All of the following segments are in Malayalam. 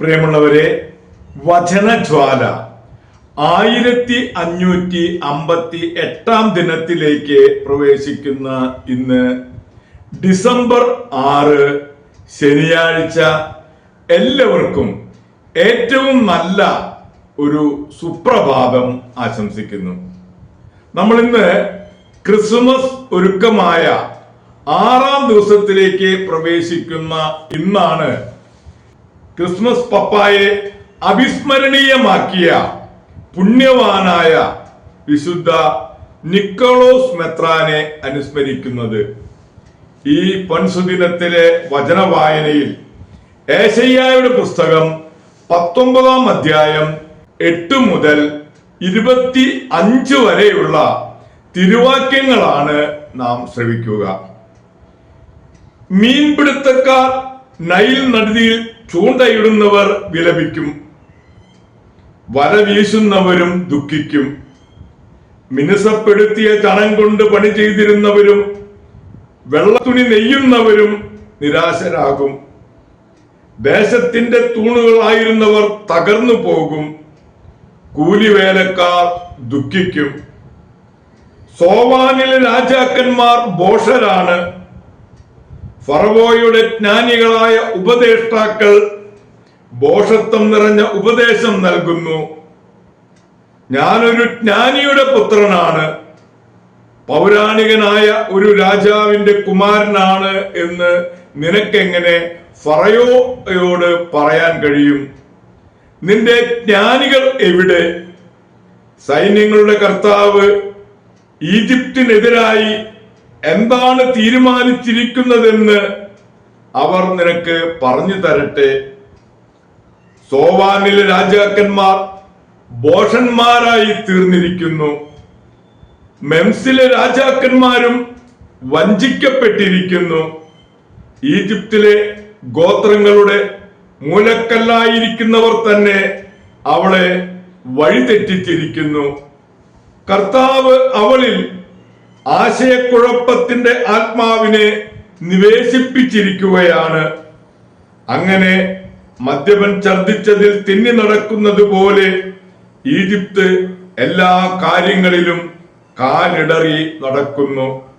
പ്രിയമുള്ളവരെ വചനജ്വാല ആയിരത്തി അഞ്ഞൂറ്റി അമ്പത്തി എട്ടാം ദിനത്തിലേക്ക് പ്രവേശിക്കുന്ന ഇന്ന് ഡിസംബർ ആറ് ശനിയാഴ്ച എല്ലാവർക്കും ഏറ്റവും നല്ല ഒരു സുപ്രഭാതം ആശംസിക്കുന്നു. നമ്മൾ ഇന്ന് ക്രിസ്മസ് ഒരുക്കമായ ആറാം ദിവസത്തിലേക്ക് പ്രവേശിക്കുന്ന ഇന്നാണ് ക്രിസ്മസ് പപ്പായെ അവിസ്മരണീയമാക്കിയ പുണ്യവാനായ വിശുദ്ധ നിക്കോളോസ് മെത്രാനെ അനുസ്മരിക്കുന്നത്. ഈ പൊൻസുദിനത്തിലെ വചനവായനയിൽ ഏശയ്യായുടെ പുസ്തകം പത്തൊമ്പതാം അധ്യായം എട്ട് മുതൽ ഇരുപത്തി അഞ്ച് വരെയുള്ള തിരുവാക്യങ്ങളാണ് നാം ശ്രവിക്കുക. മീൻപിടുത്തക്കാർ നൈൽ നദിയിൽ ചൂണ്ടയിടുന്നവർ വിലപിക്കും. വല വീശുന്നവരും ദുഃഖിക്കും. മിനുസപ്പെടുത്തിയ ചണം കൊണ്ട് പണി ചെയ്തിരുന്നവരും വെള്ളത്തുണി നെയ്യുന്നവരും നിരാശരാകും. ദേശത്തിന്റെ തൂണുകളായിരുന്നവർ തകർന്നു പോകും. കൂലിവേലക്കാർ ദുഃഖിക്കും. സോവാനിലെ രാജാക്കന്മാർ ബോഷരാണ് ഫറവോയുടെ ജ്ഞാനികളായ ഉപദേഷ്ടാക്കൾ ബോഷത്വം നിറഞ്ഞ ഉപദേശം നൽകുന്നു. ഞാനൊരു ജ്ഞാനിയുടെ പുത്രനാണ്. പൗരാണികനായ ഒരു രാജാവിന്റെ കുമാരനാണ് എന്ന് നിനക്കെങ്ങനെ ഫറയോയോട് പറയാൻ കഴിയും? നിന്റെ ജ്ഞാനികൾ എവിടെ? സൈന്യങ്ങളുടെ കർത്താവ് ഈജിപ്തിനെതിരായി എന്താണ് തീരുമാനിച്ചിരിക്കുന്നതെന്ന് അവർ നിനക്ക് പറഞ്ഞു തരട്ടെ. സോവാനിലെ രാജാക്കന്മാർ ബോഷന്മാരായി തീർന്നിരിക്കുന്നു. മെംസിലെ രാജാക്കന്മാരും വഞ്ചിക്കപ്പെട്ടിരിക്കുന്നു. ഈജിപ്തിലെ ഗോത്രങ്ങളുടെ മൂലക്കല്ലായിരിക്കുന്നവർ തന്നെ അവളെ വഴിതെറ്റിച്ചിരിക്കുന്നു. കർത്താവ് അവളിൽ ആശയക്കുഴപ്പത്തിന്റെ ആത്മാവിനെ നിവേശിപ്പിച്ചിരിക്കുകയാണ്. അങ്ങനെ മദ്യപൻ ഛർദിച്ചതിൽ തിന്നി നടക്കുന്നത് പോലെ ഈജിപ്ത് എല്ലാ കാര്യങ്ങളിലും കാലിടറി നടക്കുന്നു.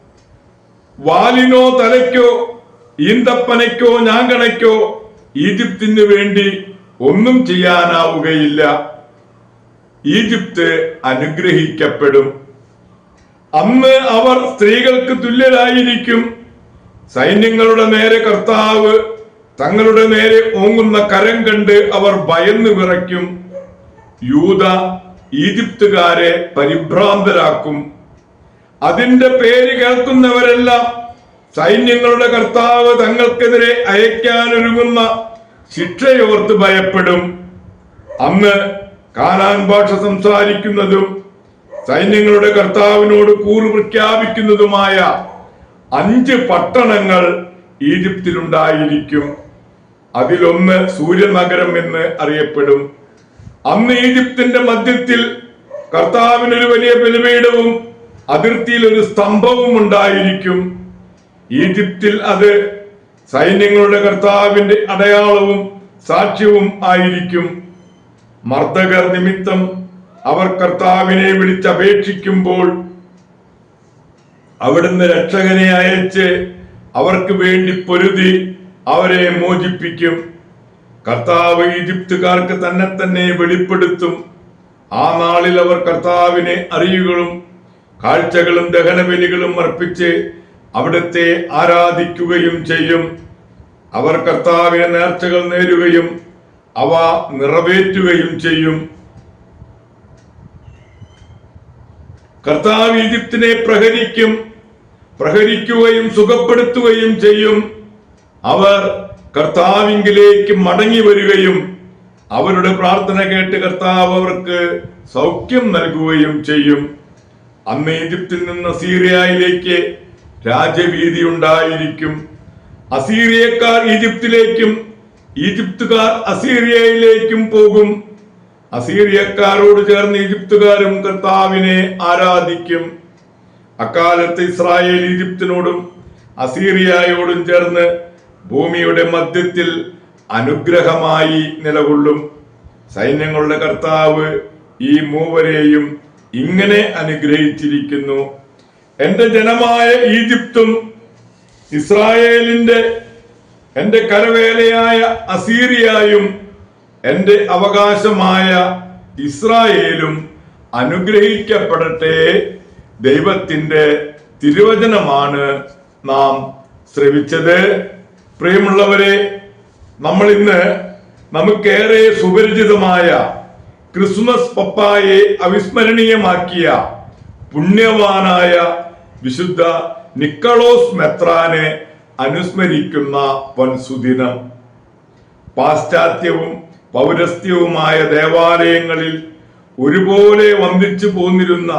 വാലിനോ തലയ്ക്കോ ഈന്തപ്പനയ്ക്കോ ഞാങ്കണയ്ക്കോ ഈജിപ്തിന് വേണ്ടി ഒന്നും ചെയ്യാനാവുകയില്ല. ഈജിപ്ത് അനുഗ്രഹിക്കപ്പെടും. അന്ന് അവർ സ്ത്രീകൾക്ക് തുല്യരായിരിക്കും. സൈന്യങ്ങളുടെ നേരെ കർത്താവ് തങ്ങളുടെ നേരെ ഓങ്ങുന്ന കരം കണ്ട് അവർ ഭയന്ന് വിറയ്ക്കും. യൂത ഈജിപ്തുകാരെ പരിഭ്രാന്തരാക്കും. അതിന്റെ പേര് കേൾക്കുന്നവരെല്ലാം സൈന്യങ്ങളുടെ കർത്താവ് തങ്ങൾക്കെതിരെ അയക്കാനൊരുങ്ങുന്ന ശിക്ഷയോർത്ത് ഭയപ്പെടും. അന്ന് കാനാൻ ഭാഷ സംസാരിക്കുന്നതും സൈന്യങ്ങളുടെ കർത്താവിനോട് കൂറ് പ്രഖ്യാപിക്കുന്നതുമായ അഞ്ച് പട്ടണങ്ങൾ ഈജിപ്തിലുണ്ടായിരിക്കും. അതിലൊന്ന് സൂര്യനഗരം എന്ന് അറിയപ്പെടും. അന്ന് ഈജിപ്തിന്റെ മധ്യത്തിൽ കർത്താവിനൊരു വലിയ ബലിപീഠവും അതിർത്തിയിൽ ഒരു സ്തംഭവും ഉണ്ടായിരിക്കും. ഈജിപ്തിൽ അത് സൈന്യങ്ങളുടെ കർത്താവിന്റെ അടയാളവും സാക്ഷ്യവും ആയിരിക്കും. മർദ്ദകർ നിമിത്തം അവർ കർത്താവിനെ വിളിച്ചപേക്ഷിക്കുമ്പോൾ അവിടുന്ന് രക്ഷകനെ അയച്ച് അവർക്ക് വേണ്ടി പൊരുതി അവരെ മോചിപ്പിക്കും. കർത്താവ് ഈജിപ്തുകാർക്ക് തന്നെ തന്നെ വെളിപ്പെടുത്തും. ആ നാളിൽ അവർ കർത്താവിനെ അറിയുകളും കാഴ്ചകളും ദഹനബലികളും അർപ്പിച്ച് അവിടുത്തെ ആരാധിക്കുകയും ചെയ്യും. അവർ കർത്താവിനെ നേർച്ചകൾ നേരുകയും അവ നിറവേറ്റുകയും ചെയ്യും. കർത്താവ് ഈജിപ്തിനെ പ്രഹരിക്കും പ്രഹരിക്കുകയും സുഖപ്പെടുത്തുകയും ചെയ്യും. അവർ കർത്താവിങ്കിലേക്ക് മടങ്ങി വരികയും അവരുടെ പ്രാർത്ഥന കേട്ട് കർത്താവ് അവർക്ക് സൗഖ്യം നൽകുകയും ചെയ്യും. അന്ന് ഈജിപ്തിൽ നിന്ന് അസീറിയയിലേക്ക് രാജവീതി ഉണ്ടായിരിക്കും. അസീറിയക്കാർ ഈജിപ്തിലേക്കും ഈജിപ്തുകാർ അസീറിയയിലേക്കും പോകും. അസീറിയക്കാരോട് ചേർന്ന് ഈജിപ്തുകാരും കർത്താവിനെ ആരാധിക്കും. അക്കാലത്ത് ഇസ്രായേൽ ഈജിപ്തിനോടും അസീറിയയോടും ചേർന്ന് ഭൂമിയുടെ മധ്യത്തിൽ അനുഗ്രഹമായി നിലകൊള്ളും. സൈന്യങ്ങളുടെ കർത്താവ് ഈ മൂവരെയും ഇങ്ങനെ അനുഗ്രഹിച്ചിരിക്കുന്നു. എന്റെ ജനമായ ഈജിപ്തും ഇസ്രായേലിന്റെ എന്റെ കരവേലയായ അസീറിയായും എന്റെ അവകാശമായ ഇസ്രായേലും അനുഗ്രഹിക്കപ്പെടട്ടെ. ദൈവത്തിന്റെ തിരുവചനമാണ് നാം ശ്രവിച്ചത്. പ്രിയമുള്ളവരെ നമ്മൾ ഇന്ന് നമുക്കേറെ സുപരിചിതമായ ക്രിസ്മസ് പപ്പായെ അവിസ്മരണീയമാക്കിയ പുണ്യവാനായ വിശുദ്ധ നിക്കളോസ് മെത്രാനെ അനുസ്മരിക്കുന്ന വൻസുദിനം. പാശ്ചാത്യവും പൗരസ്ത്യവുമായ ദേവാലയങ്ങളിൽ ഒരുപോലെ വന്ദിച്ചു പോന്നിരുന്ന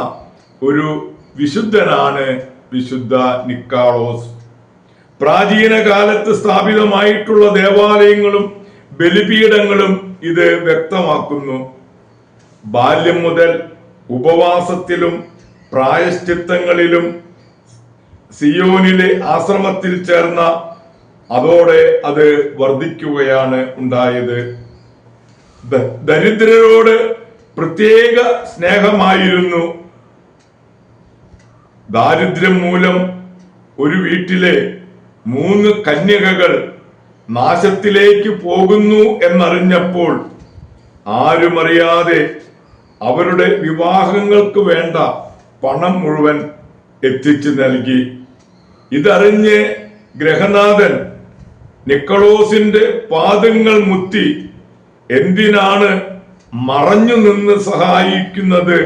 ഒരു വിശുദ്ധനാണ് വിശുദ്ധ നിക്കാളോസ്. പ്രാചീന കാലത്ത് സ്ഥാപിതമായിട്ടുള്ള ദേവാലയങ്ങളും ബലിപീഠങ്ങളും ഇത് വ്യക്തമാക്കുന്നു. ബാല്യം മുതൽ ഉപവാസത്തിലും പ്രായശ്ചിത്തങ്ങളിലും സിയോനിലെ ആശ്രമത്തിൽ ചേർന്ന അതോടെ അത് വർദ്ധിക്കുകയാണ് ഉണ്ടായത്. ദരിദ്രരോട് പ്രത്യേക സ്നേഹമായിരുന്നു. ദാരിദ്ര്യം മൂലം ഒരു വീട്ടിലെ മൂന്ന് കന്യകകൾ നാശത്തിലേക്ക് പോകുന്നു എന്നറിഞ്ഞപ്പോൾ ആരുമറിയാതെ അവരുടെ വിവാഹങ്ങൾക്ക് വേണ്ട പണം മുഴുവൻ എത്തിച്ചു നൽകി. ഇതറിഞ്ഞ് ഗ്രഹനാഥൻ നിക്കളോസിന്റെ പാദങ്ങൾ മുത്തി എന്തിനാണ് മറഞ്ഞു നിന്ന് സഹായിക്കുന്നത്?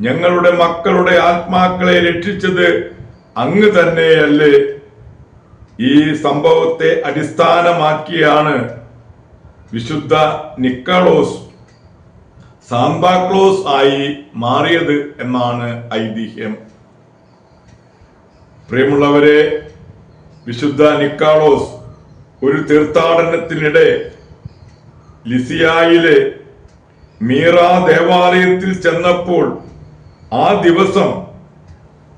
ഞങ്ങളുടെ മക്കളുടെ ആത്മാക്കളെ രക്ഷിച്ചത് അങ്ങ് തന്നെയല്ലേ? ഈ സംഭവത്തെ അടിസ്ഥാനമാക്കിയാണ് വിശുദ്ധ നിക്കളോസ് സാന്താക്ലോസ് ആയി മാറിയത് എന്നാണ് ഐതിഹ്യം. പ്രിയമുള്ളവരെ വിശുദ്ധ നിക്കാളോസ് ഒരു തീർത്ഥാടനത്തിനിടെ ലിസിയായിലെ മീറ ദേവാലയത്തിൽ ചെന്നപ്പോൾ ആ ദിവസം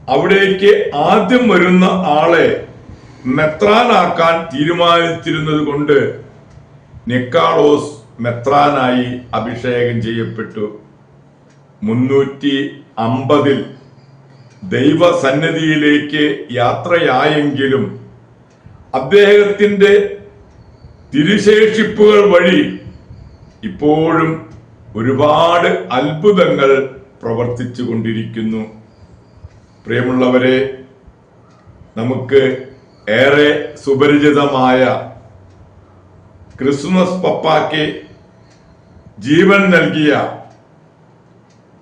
അവിടേക്ക് ആദ്യം വരുന്ന ആളെ മെത്രാനാക്കാൻ തീരുമാനിച്ചിരുന്നത് കൊണ്ട് നിക്കാളോസ് മെത്രാനായി അഭിഷേകം ചെയ്യപ്പെട്ടു. മുന്നൂറ്റി അമ്പതിൽ ദൈവസന്നിധിയിലേക്ക് യാത്രയായെങ്കിലും അദ്ദേഹത്തിന്റെ തിരുശേഷിപ്പുകൾ വഴി ഇപ്പോഴും ഒരുപാട് അത്ഭുതങ്ങൾ പ്രവർത്തിച്ചു കൊണ്ടിരിക്കുന്നു. പ്രിയമുള്ളവരെ നമുക്ക് ഏറെ സുപരിചിതമായ ക്രിസ്മസ് പപ്പാക്ക് ജീവൻ നൽകിയ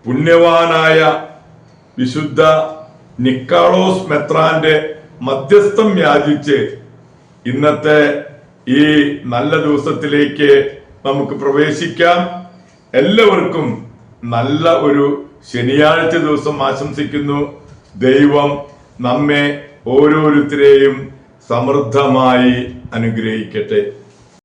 പുണ്യവാനായ വിശുദ്ധ നിക്കാളോസ് മെത്രാന്റെ മധ്യസ്ഥം യാചിച്ച് ഇന്നത്തെ ഈ നല്ല ദിവസത്തിലേക്ക് നമുക്ക് പ്രവേശിക്കാം. എല്ലാവർക്കും നല്ല ഒരു ശനിയാഴ്ച ദിവസം ആശംസിക്കുന്നു. ദൈവം നമ്മെ ഓരോരുത്തരെയും സമൃദ്ധമായി അനുഗ്രഹിക്കട്ടെ.